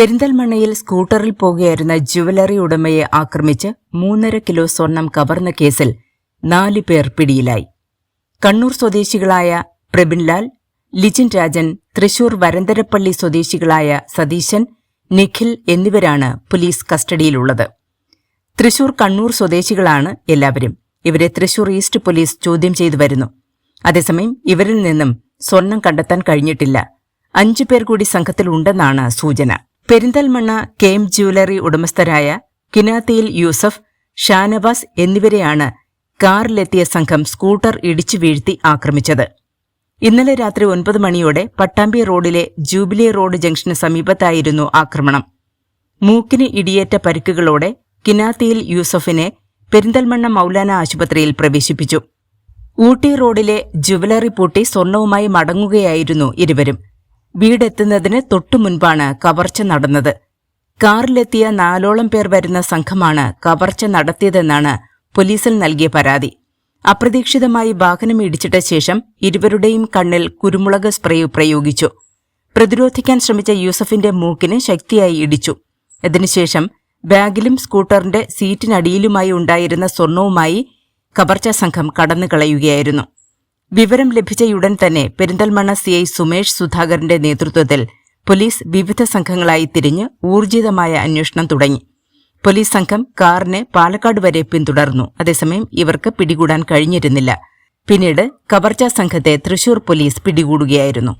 പെരിന്തൽമണ്ണയിൽ സ്കൂട്ടറിൽ പോകുകയായിരുന്ന ജുവലറി ഉടമയെ ആക്രമിച്ച് മൂന്നര കിലോ സ്വർണം കവർന്ന കേസിൽ നാല് പേർ പിടിയിലായി. കണ്ണൂർ സ്വദേശികളായ പ്രബിൻലാൽ ലിജിൻ രാജൻ തൃശൂർ വരന്തരപ്പള്ളി സ്വദേശികളായ സതീശൻ നിഖിൽ എന്നിവരാണ് പോലീസ് കസ്റ്റഡിയിലുള്ളത്. തൃശൂർ കണ്ണൂർ സ്വദേശികളാണ് എല്ലാവരും. ഇവരെ തൃശൂർ ഈസ്റ്റ് പോലീസ് ചോദ്യം ചെയ്തു വരുന്നു. അതേസമയം ഇവരിൽ നിന്നും സ്വർണം കണ്ടെത്താൻ കഴിഞ്ഞിട്ടില്ല. അഞ്ചു പേർ കൂടി സംഘത്തിലുണ്ടെന്നാണ് സൂചന. പെരിന്തൽമണ്ണ കെഎം ജുവലറി ഉടമസ്ഥരായ കിനാത്തിയിൽ യൂസഫ് ഷാനവാസ് എന്നിവരെയാണ് കാറിലെത്തിയ സംഘം സ്കൂട്ടർ ഇടിച്ചു വീഴ്ത്തി ആക്രമിച്ചത്. ഇന്നലെ രാത്രി ഒൻപത് മണിയോടെ പട്ടാമ്പി റോഡിലെ ജൂബിലി റോഡ് ജംഗ്ഷന് സമീപത്തായിരുന്നു ആക്രമണം. മൂക്കിന് ഇടിയേറ്റ പരിക്കുകളോടെ കിനാത്തിയിൽ യൂസഫിനെ പെരിന്തൽമണ്ണ മൗലാന ആശുപത്രിയിൽ പ്രവേശിപ്പിച്ചു. ഊട്ടി റോഡിലെ ജുവലറി പൂട്ടി സ്വർണവുമായി മടങ്ങുകയായിരുന്നു ഇരുവരും. വീടെത്തുന്നതിന് തൊട്ടു മുൻപാണ് കവർച്ച നടന്നത്. കാറിലെത്തിയ നാലോളം പേർ വരുന്ന സംഘമാണ് കവർച്ച നടത്തിയതെന്നാണ് പോലീസിൽ നൽകിയ പരാതി. അപ്രതീക്ഷിതമായി വാഹനം ഇടിച്ചിട്ട ശേഷം ഇരുവരുടെയും കണ്ണിൽ കുരുമുളക് സ്പ്രേ പ്രയോഗിച്ചു. പ്രതിരോധിക്കാൻ ശ്രമിച്ച യൂസഫിന്റെ മൂക്കിന് ശക്തിയായി ഇടിച്ചു. അതിനുശേഷം ബാഗിലും സ്കൂട്ടറിന്റെ സീറ്റിനടിയിലുമായി ഉണ്ടായിരുന്ന സ്വർണവുമായി കവർച്ച സംഘം കടന്നുകളയുകയായിരുന്നു. വിവരം ലഭിച്ചയുടൻ തന്നെ പെരിന്തൽമണ്ണ സി ഐ സുമേഷ് സുധാകരന്റെ നേതൃത്വത്തിൽ പോലീസ് വിവിധ സംഘങ്ങളായി തിരിഞ്ഞ് ഊർജിതമായ അന്വേഷണം തുടങ്ങി. പോലീസ് സംഘം കാറിനെ പാലക്കാട് വരെ പിന്തുടർന്നു. അതേസമയം ഇവർക്ക് പിടികൂടാൻ കഴിഞ്ഞിരുന്നില്ല. പിന്നീട് കവർച്ച സംഘത്തെ തൃശൂർ പോലീസ് പിടികൂടുകയായിരുന്നു.